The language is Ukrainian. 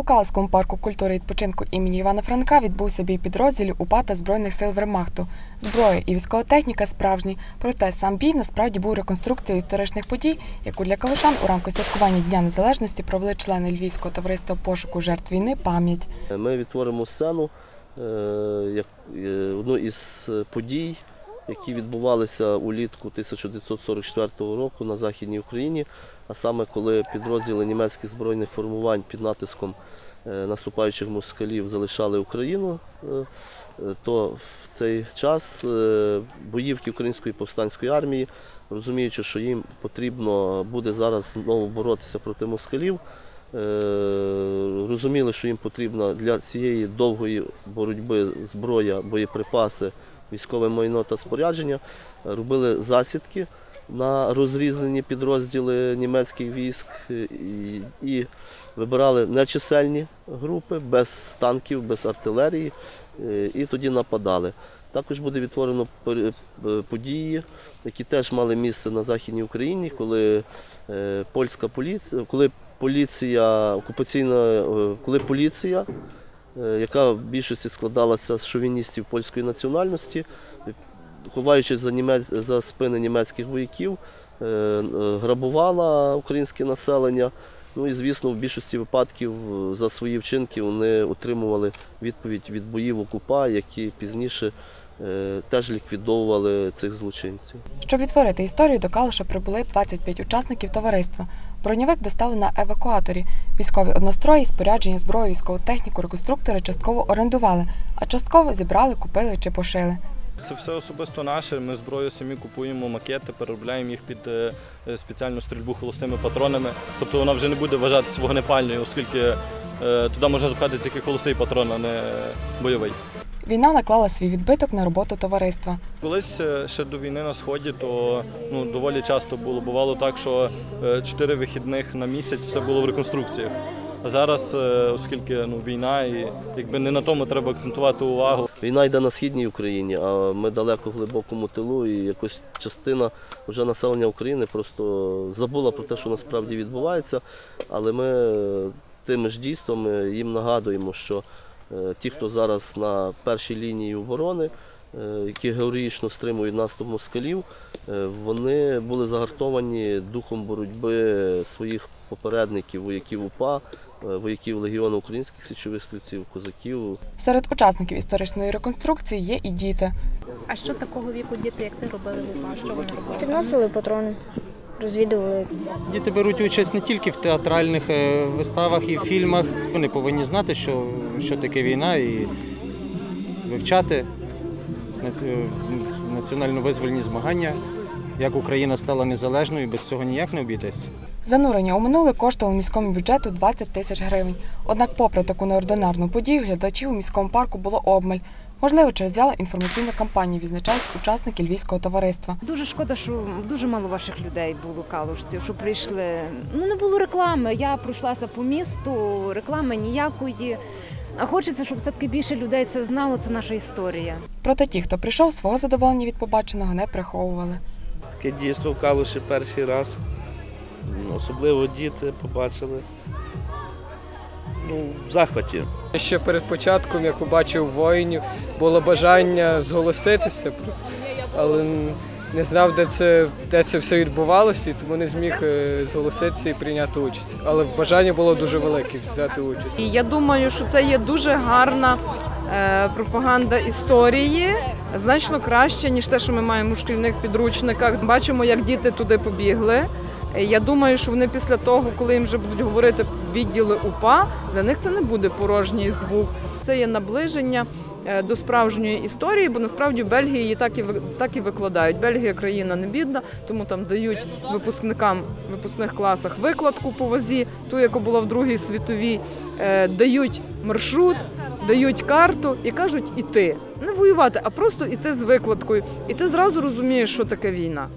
У Калському парку культури відпочинку імені Івана Франка відбувся бій підрозділів УПА та Збройних сил Вермахту. Зброя і військова техніка справжні, проте сам бій насправді був реконструкцією історичних подій, яку для калушан у рамках святкування Дня Незалежності провели члени Львівського товариства пошуку жертв війни пам'ять. Ми відтворимо сцену е, як е, одну із подій, які відбувалися улітку 1944 року на Західній Україні, а саме коли підрозділи німецьких збройних формувань під натиском е, наступаючих москалів залишали Україну, е, е, то в цей час боївки Української повстанської армії, розуміючи, що їм потрібно буде зараз знову боротися проти москалів, розуміли, що їм потрібна для цієї довгої боротьби зброя, боєприпаси, військове майно та спорядження, робили засідки на розрізнені підрозділи німецьких військ е, і, і вибирали нечисельні групи без танків, без артилерії, е, і тоді нападали. Також буде відтворено е, події, які теж мали місце на Західній Україні, коли польська поліція, коли поліція окупаційна, коли поліція, яка в більшості складалася з шовіністів польської національності, е, ховаючись за, німець, за спини німецьких вояків, е, е, грабувала українське населення. Ну і звісно, в більшості випадків е, за свої вчинки вони отримували відповідь від боїв окупа, які пізніше е, теж ліквідовували цих злочинців. Щоб відтворити історію, до Калуша прибули 25 учасників товариства. Броньовик достали на евакуаторі. Військові однострої, спорядження, зброю, військову техніку реконструктори частково орендували, а частково зібрали, купили чи пошили. Це все особисто наше. Ми зброю самі купуємо макети, переробляємо їх під е, е, спеціальну стрільбу холостими патронами. Тобто вона вже не буде вважатися вогнепальною, оскільки е, туди можна запхати тільки холостий патрон, а не е, бойовий. Війна наклала свій відбиток на роботу товариства. Колись е, ще до війни на сході, то ну доволі часто було. Бувало так, що е, чотири вихідних на місяць все було в реконструкціях. А зараз, е, оскільки ну війна, і якби не на тому треба акцентувати увагу. Війна йде на східній Україні, а ми далеко в глибокому тилу, і якось частина вже населення України просто забула про те, що насправді відбувається. Але ми тими ж дійствами їм нагадуємо, що ті, хто зараз на першій лінії оборони, е, які героїчно стримують наступ москалів, е, вони були загартовані духом боротьби своїх попередників, вояків УПА, е, вояків Легіону українських січових стрільців, козаків, Серед учасників історичної реконструкції є і діти. А що такого віку діти, як ти робили в УПА? Що вони робили? Підносили патрони, розвідували. Діти беруть участь не тільки в театральних е, виставах і фільмах. Вони повинні знати, що, що таке війна, і вивчати е, національно-визвольні змагання, як Україна стала незалежною, без цього ніяк не обійтись. Занурення у минуле коштувало міському бюджету 20 тисяч гривень. Однак, попри таку неординарну подію, глядачів у міському парку було обмаль. Можливо, через вялу інформаційну кампанію відзначають учасники львівського товариства. Дуже шкода, що дуже мало ваших людей було калушців, що прийшли. Ну не було реклами. Я пройшлася по місту, реклами ніякої. А хочеться, щоб все-таки більше людей це знало. Це наша історія. Проте ті, хто прийшов, свого задоволення від побаченого не приховували. Таке дійство в Калуші перший раз. Особливо діти побачили. Ну, в захваті. Ще перед початком, як побачив воїнів, було бажання зголоситися, але не знав, де це, де це все відбувалося, і тому не зміг е, зголоситися і прийняти участь. Але бажання було дуже велике взяти участь. І я думаю, що це є дуже гарна е, пропаганда історії, значно краще, ніж те, що ми маємо у шкільних підручниках. Бачимо, як діти туди побігли. Я думаю, що вони після того, коли їм вже будуть говорити відділи УПА, для них це не буде порожній звук. Це є наближення е, до справжньої історії, бо насправді в Бельгії її так і так і викладають. Бельгія країна не бідна, тому там дають випускникам випускних класах викладку по вазі, ту, яка була в Другій світовій, е, дають маршрут, дають карту і кажуть іти. Не воювати, а просто іти з викладкою. І ти зразу розумієш, що таке війна.